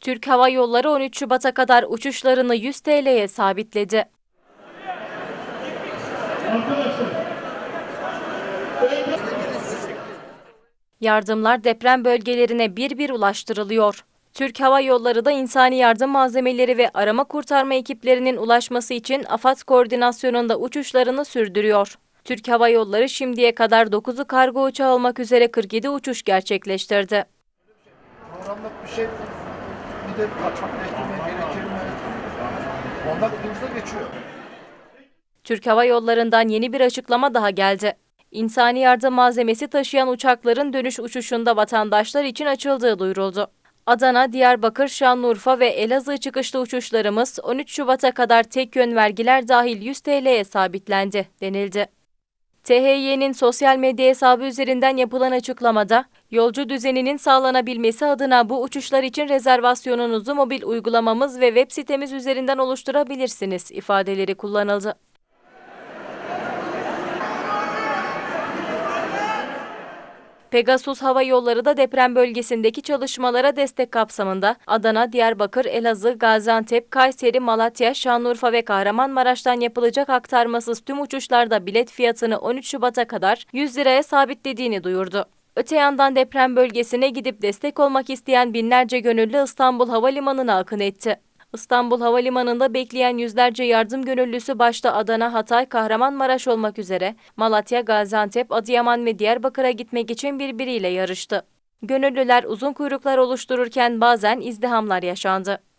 Türk Hava Yolları 13 Şubat'a kadar uçuşlarını 100 TL'ye sabitledi. Yardımlar deprem bölgelerine bir bir ulaştırılıyor. Türk Hava Yolları da insani yardım malzemeleri ve arama kurtarma ekiplerinin ulaşması için AFAD koordinasyonunda uçuşlarını sürdürüyor. Türk Hava Yolları şimdiye kadar 9'u kargo uçağı olmak üzere 47 uçuş gerçekleştirdi. Bir şey bir de atmak gerekir gerekir mi? Onlar aklımızda geçiyor. Türk Hava Yolları'ndan yeni bir açıklama daha geldi. İnsani yardım malzemesi taşıyan uçakların dönüş uçuşunda vatandaşlar için açıldığı duyuruldu. Adana, Diyarbakır, Şanlıurfa ve Elazığ çıkışlı uçuşlarımız 13 Şubat'a kadar tek yön vergiler dahil 100 TL'ye sabitlendi denildi. THY'nin sosyal medya hesabı üzerinden yapılan açıklamada, yolcu düzeninin sağlanabilmesi adına bu uçuşlar için rezervasyonunuzu mobil uygulamamız ve web sitemiz üzerinden oluşturabilirsiniz ifadeleri kullanıldı. Pegasus Hava Yolları da deprem bölgesindeki çalışmalara destek kapsamında Adana, Diyarbakır, Elazığ, Gaziantep, Kayseri, Malatya, Şanlıurfa ve Kahramanmaraş'tan yapılacak aktarmasız tüm uçuşlarda bilet fiyatını 13 Şubat'a kadar 100 liraya sabitlediğini duyurdu. Öte yandan deprem bölgesine gidip destek olmak isteyen binlerce gönüllü İstanbul Havalimanı'na akın etti. İstanbul Havalimanı'nda bekleyen yüzlerce yardım gönüllüsü başta Adana, Hatay, Kahramanmaraş olmak üzere Malatya, Gaziantep, Adıyaman ve Diyarbakır'a gitmek için birbiriyle yarıştı. Gönüllüler uzun kuyruklar oluştururken bazen izdihamlar yaşandı.